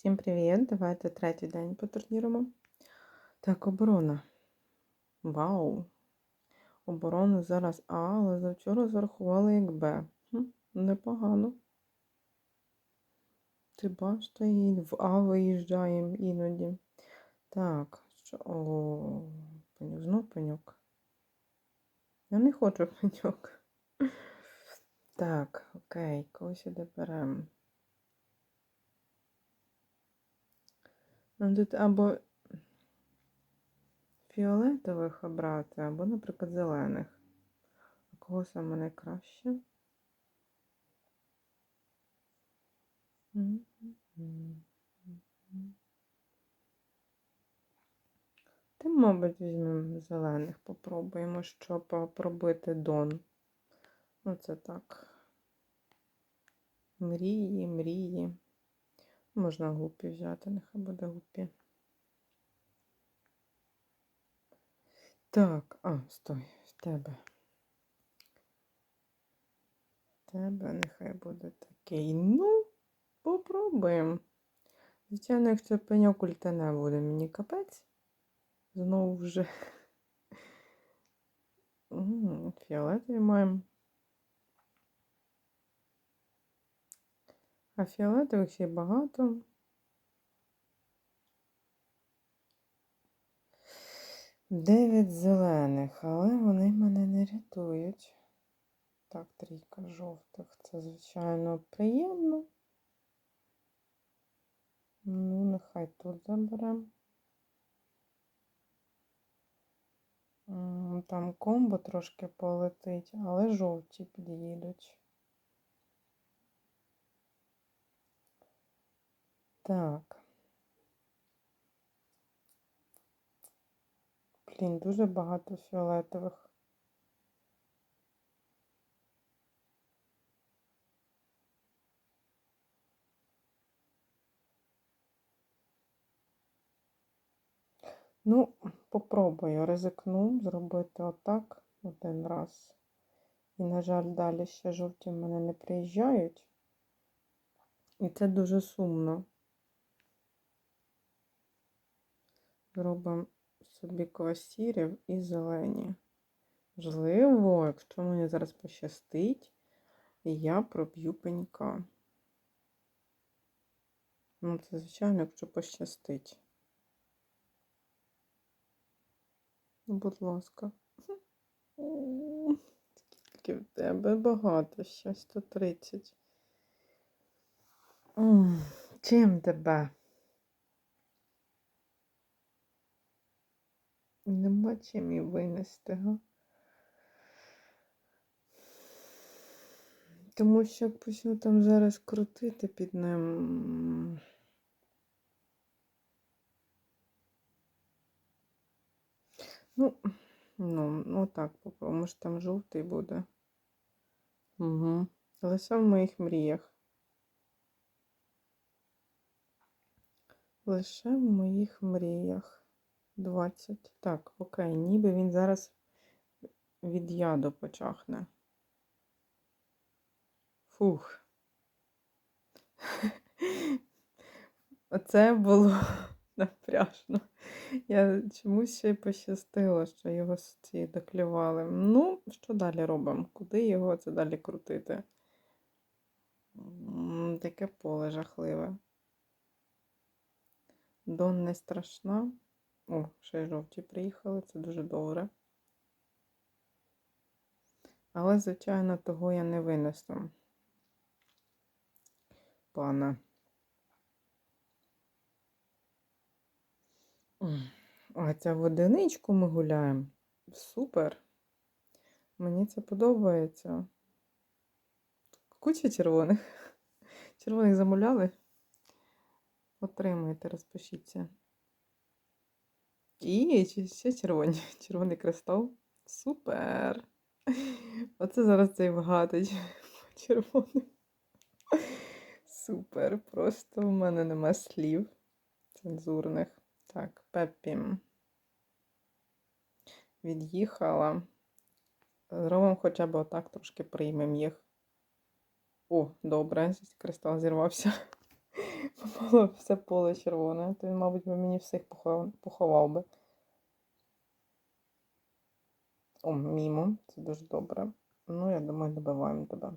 Всім привіт! Давайте третій день потурніруємо. Так, оборона. Вау! Оборону зараз А, але завчора зарахували як Б. Непогано. Ти бачите, і в А виїжджаємо іноді. Так, що. О, пеньок, знов пеньок. Я не хочу пеньок. Так, окей, когось сюди беремо. Тут або фіолетових обрати, або, наприклад, зелених. А кого саме найкраще? Ти, мабуть, візьмемо зелених, попробуємо, щоб пробити дон. Оце так. Мрії, мрії. Можна гупі взяти, нехай буде гупі. Так, а, стой, в тебе. В тебе нехай буде такий. Ну, попробуємо. Звичайно, якщо пеньок ультане буде мені капець. Знову вже. Фіолетові маємо. А фіолетових ще багато. Дев'ять зелених, але вони мене не рятують. Так, трійка жовтих. Це, звичайно, приємно. Ну, нехай тут заберемо. Там комбо трошки полетить, але жовті під'їдуть. Так. Блін, дуже багато фіолетових. Ну, попробую, ризикну зробити отак один раз. І, на жаль, далі ще жовті в мене не приїжджають. І це дуже сумно. Зробимо собі квасірів і зелені. Можливо, якщо мені зараз пощастить, я проб'ю пенька. Ну, це, звичайно, якщо пощастить. Ну, будь ласка. Скільки в тебе багато ще 130. Чим тебе? Нема чим і винести, га? Тому що як почну там зараз крутити під ним. Ну, ну, ну так, попробуємо, може там жовтий буде. Угу. Лише в моїх мріях. Лише в моїх мріях. 20. Так, окей, ніби він зараз від яду почахне. Фух. Оце було напряжно. Я чомусь ще й пощастило, що його ці доклювали. Ну, що далі робимо? Куди його це далі крутити? Таке поле жахливе. Дон не страшна. О, ще й жовті приїхали, це дуже добре. Але, звичайно, того я не винесу. Пана. А ця в одиничку ми гуляємо. Супер. Мені це подобається. Куча червоних. Червоних замовляли. Отримайте, розпишіться. І ще- червоні. Червоний кристал. Супер. Оце зараз цей вгадить. Червоний. Супер. Просто в мене нема слів цензурних. Так, Пеппі. Від'їхала. Зробимо хоча б отак трошки приймемо їх. О, добре, кристал зірвався. Було все поле червоне, то він, мабуть, би мені всіх поховав, би. О, мімо, це дуже добре. Ну, я думаю, добиваємо тебе.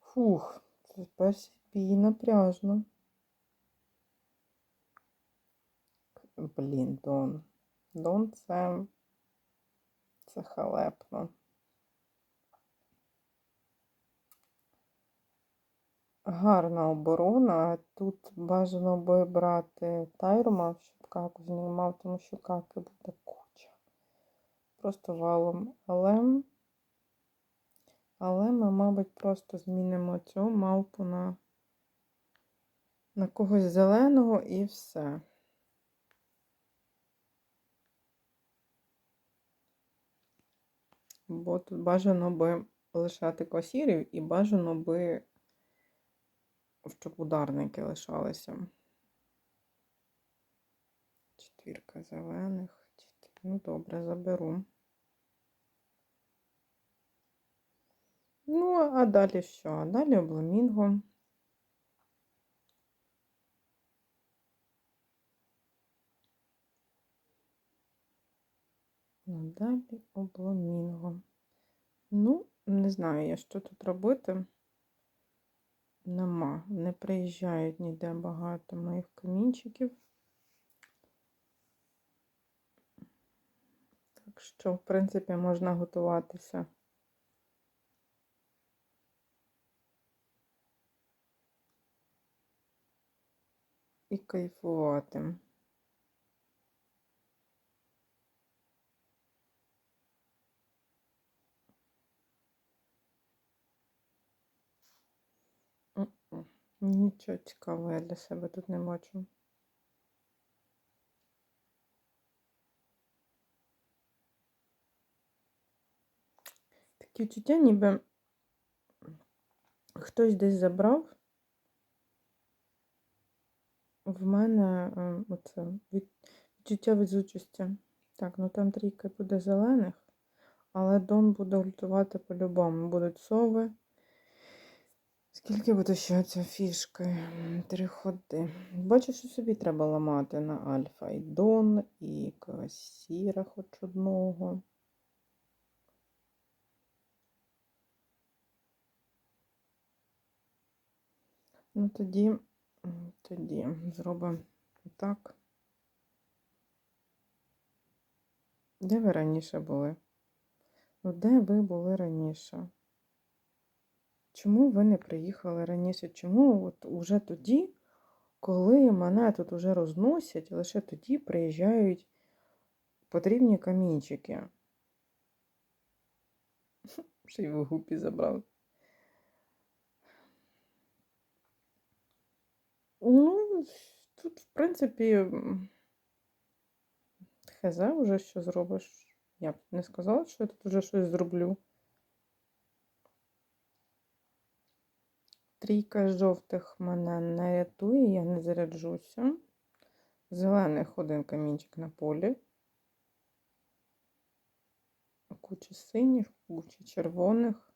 Фух, це перший бій напряжно. Блін, Дон. Дон це. Це халепно. Гарна оборона. Тут бажано би брати Тайрома, щоб каку знімав, тому що каки буде куча. Просто валом. Але. Але ми, мабуть, просто змінимо цю мавпу на, на когось зеленого і все. Бо тут бажано би лишати квасірів і бажано би, щоб ударники лишалися. Четвірка зелених. Ну, добре, заберу. Ну, а далі що? А далі обламінго. А далі обламінго. Ну, не знаю я, що тут робити. Нема. Не приїжджають ніде багато моїх камінчиків. Так що, в принципі, можна готуватися. І кайфувати. Нічого цікавого я для себе тут не бачу. Такі відчуття, ніби хтось десь забрав в мене е, оце від, відчуття відзучості. Так, ну там трійка буде зелених, але Дон буде ультувати по-любому. Будуть сови. Скільки буде ще ця фішка? Три ходи. Бачу, що собі треба ламати на Альфа і Дон, і Касіра хоч одного. Ну тоді, тоді зробимо так. Де ви раніше були? Де ви були раніше? Чому ви не приїхали раніше? Чому от уже тоді, коли мене тут уже розносять, лише тоді приїжджають потрібні камінчики? Ще й в гупі забрав. Ну, тут, в принципі, хз вже що зробиш. Я б не сказала, що я тут вже щось зроблю. Трійка жовтих мене не рятує, я не заряджуся. Зелених один камінчик на полі. Куча синіх, куча червоних.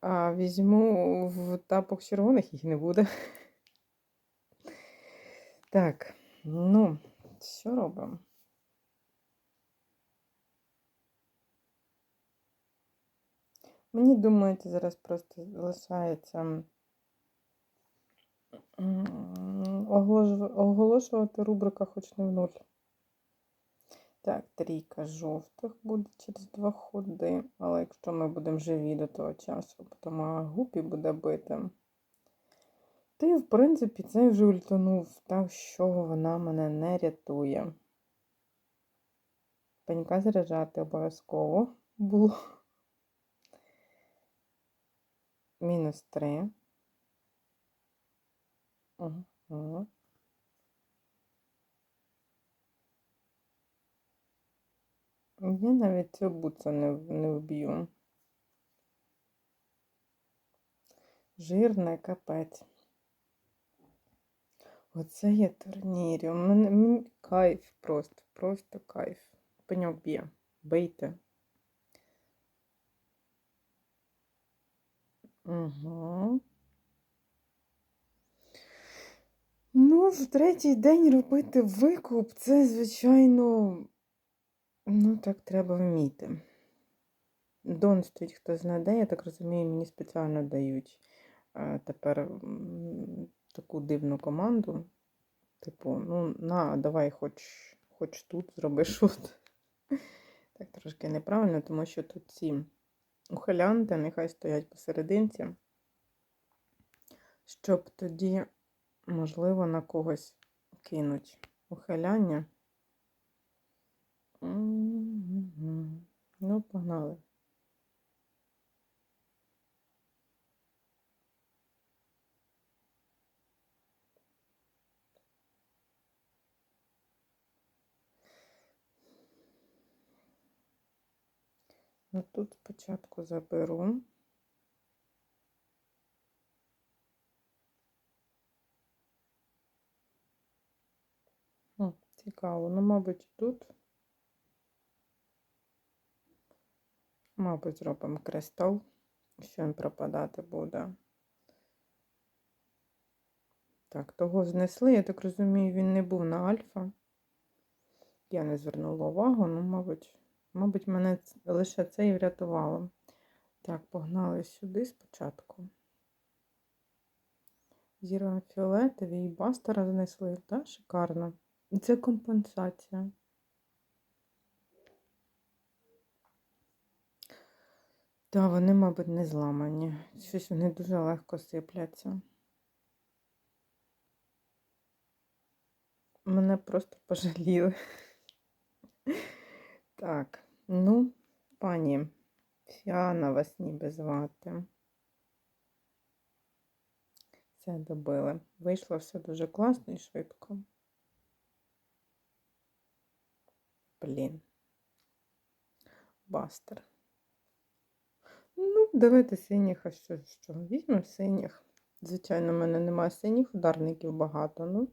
А візьму в тапок червоних їх не буде. Так, ну, що робимо? Мені думаєте, зараз просто лишається м, оголож- оголошувати рубрика хоч не в нуль. Так, трійка жовтих буде через два ходи. Але якщо ми будемо живі до того часу, потім гупі буде бити. І, в принципі, цей вже ультанув, так що вона мене не рятує. Пенька заряджати обов'язково було. Мінус 3. Угу. Я навіть цього буца не, не вб'ю. Жирне капець. Оце є турнірі. У мене, кайф просто, просто кайф. Пеньок б'є. Бийте. Угу. Ну, в третій день робити викуп, це, звичайно, ну, так треба вміти. Дон стоїть, хто знаде, я так розумію, мені спеціально дають е, тепер таку дивну команду. Типу, ну, на, давай хоч, хоч тут зроби шут. Так трошки неправильно, тому що тут ці ухилянти нехай стоять посерединці, щоб тоді, можливо, на когось кинуть ухиляння. Ну, погнали. Ну, тут спочатку заберу. Хм, цікаво. Ну, мабуть, тут. Мабуть, зробимо кристал, що він пропадати буде. Так, того знесли, я так розумію, він не був на альфа. Я не звернула увагу, ну, мабуть, мабуть, мене лише це і врятувало. Так, погнали сюди спочатку. Зірвемо фіолетові і бастера знесли, так, шикарно. І це компенсація. Так, вони, мабуть, не зламані. Щось вони дуже легко сипляться. Мене просто пожаліли. Так, ну, пані, Фіана вас ніби звати. Все добили. Вийшло все дуже класно і швидко. Блін. Бастер. Ну, давайте синіх, а що, що? Візьмемо синіх. Звичайно, в мене немає синіх ударників багато, ну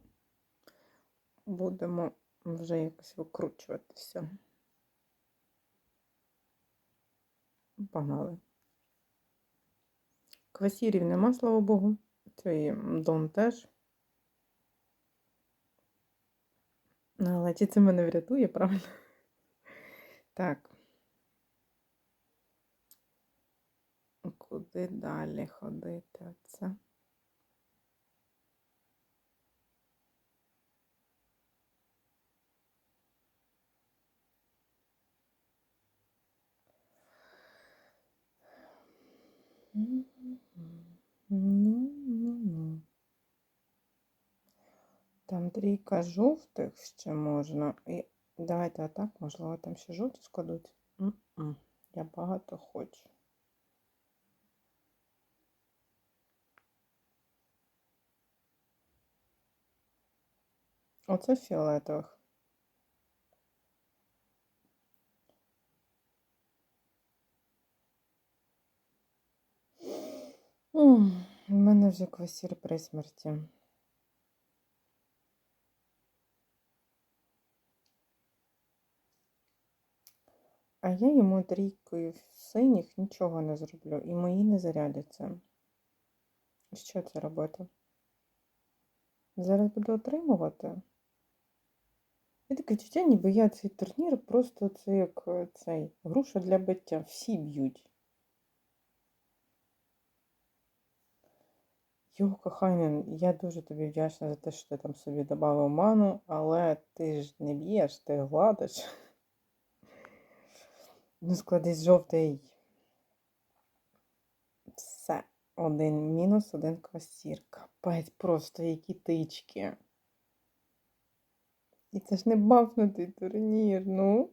будемо вже якось викручуватися. Погнали. Квасірів нема, слава Богу. Цей Дон теж. Ну, Але чи це мене врятує, правильно? Так. Куди далі ходити? Оце. Ну, ну, ну. Там трійка жовтих ще можна. І давайте отак, можливо, там ще жовті складуть. М-м. Я багато хочу. Оце фіолетових. У мене вже квасір при смерті. А я йому трійкою синіх нічого не зроблю, і мої не зарядяться. Що це робити? Зараз буду отримувати. Я таке відчуття, ніби я цей турнір просто це як е, цей груша для биття. Всі б'ють. Його кохання, я дуже тобі вдячна за те, що ти там собі додав ману, але ти ж не б'єш, ти гладиш. Ну, складись жовтий. Все. Один мінус, один квасір. Капець, просто які тички. І це ж не бафнутий турнір, ну.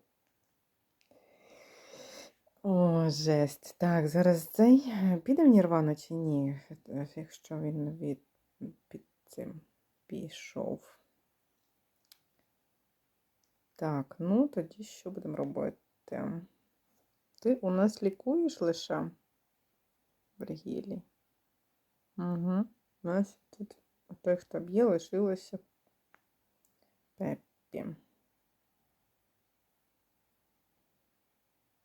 Жесть. Так, зараз цей піде в Нірвану чи ні? Е, Якщо він від під цим пішов. Так, ну тоді що будемо робити? Ти у нас лікуєш лише Вергілі? Угу. У нас тут той, хто б'є, лишилося Пеппі.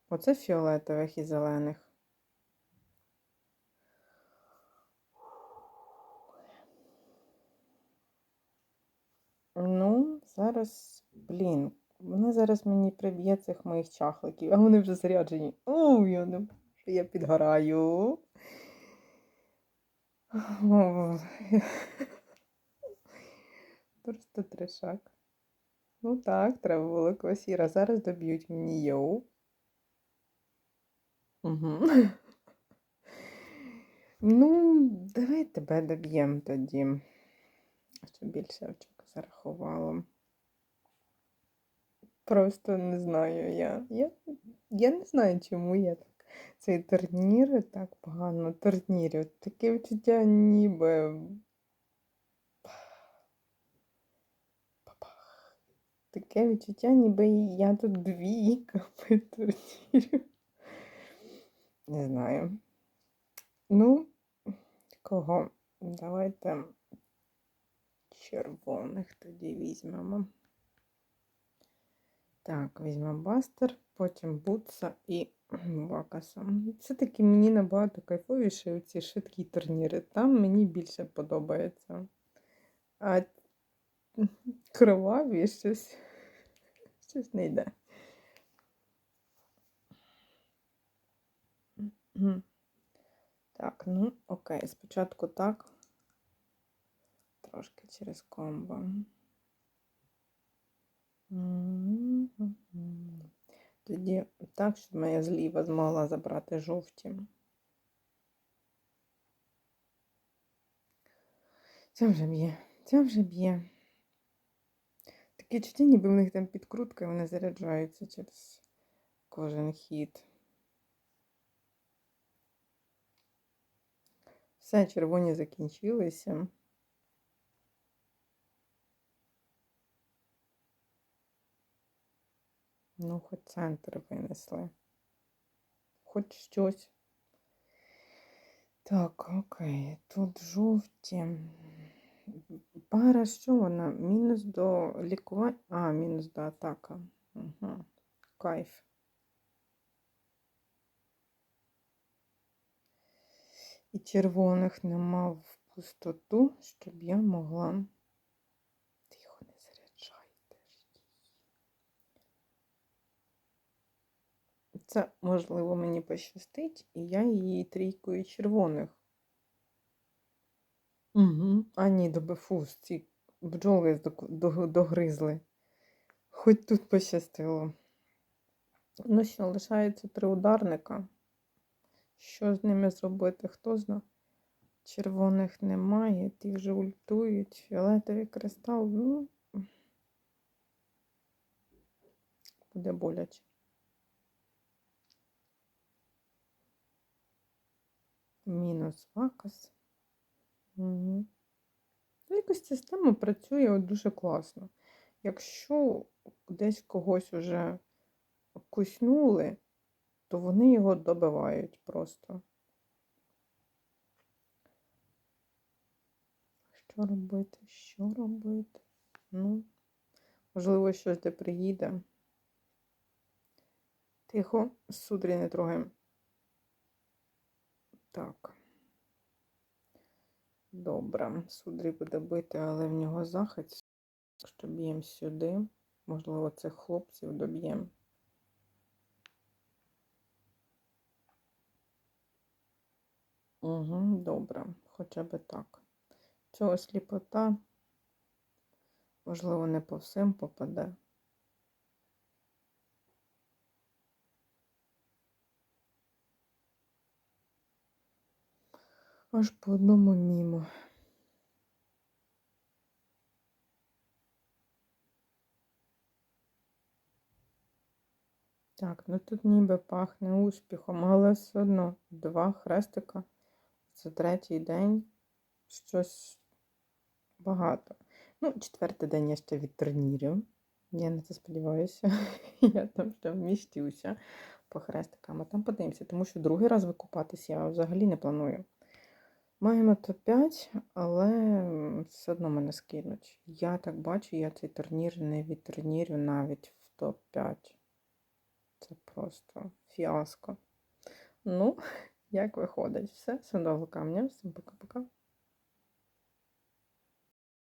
Оце фіолетових і зелених. Ну, зараз, блін, вони зараз мені приб'є цих моїх чахликів, а вони вже заряджені. О, я не я підгораю. О, Просто трешак. Ну так, треба було квасіра. Зараз доб'ють мені йоу. Ну, давай тебе доб'ємо тоді. Щоб більше очок зарахувало. Просто не знаю я. Я, я не знаю, чому я так. Цей турнір так погано турнірю. Таке відчуття ніби. Таке відчуття, ніби я тут двійка по турнірю. Не знаю. Ну, кого? Давайте червоних тоді візьмемо. Так, візьмемо бастер, потім бутса і вакаса. Все-таки мені набагато кайфовіше ці швидкі турніри. Там мені більше подобається. А кроваві щось, щось не йде. Так, ну окей, спочатку так. Трошки через комбо. Тоді так, щоб моя зліва змогла забрати жовті. Це вже б'є, це вже б'є. Таке чуття, ніби в них там підкрутка, вони заряджаються через кожен хід. Все, червоні закінчилися. Ну, хоч центр винесли. Хоч щось. Так, окей, тут жовті. Пара що вона? Мінус до лікування. А, мінус до атака. Угу. Кайф. І червоних нема в пустоту, щоб я могла. Тихо, не заряджайте. Це, можливо, мені пощастить, і я її трійкою червоних. Угу. А ні, до бефуз, ці бджоли до- до- догризли. Хоч тут пощастило. Ну що, лишається три ударника. Що з ними зробити, хто зна. Червоних немає, ті вже ультують. Фіолетовий кристал, ну, буде боляче. Мінус вакас. Угу. Якось система працює дуже класно. Якщо десь когось уже куснули, то вони його добивають просто. Що робити? Що робити? Ну, можливо, щось де приїде. Тихо, судрі не трогаємо. Так. Добре, судрі буде бити, але в нього захист. Що б'ємо сюди. Можливо, цих хлопців доб'ємо. Угу, добре, хоча б так. Цього сліпота, можливо, не по всім попаде. Аж по одному мімо. Так, ну тут ніби пахне успіхом, але все одно два хрестика. Це третій день. Щось багато. Ну, четвертий день я ще від турнірів. Я на це сподіваюся. Я там ще вмістюся по хрестикам. А там подивимося, тому що другий раз викупатись я взагалі не планую. Маємо топ-5, але все одно мене скинуть. Я так бачу, я цей турнір не відтурнірю навіть в топ-5. Це просто фіаско. Ну, як виходить, все, судового камня. Всім пока-пока.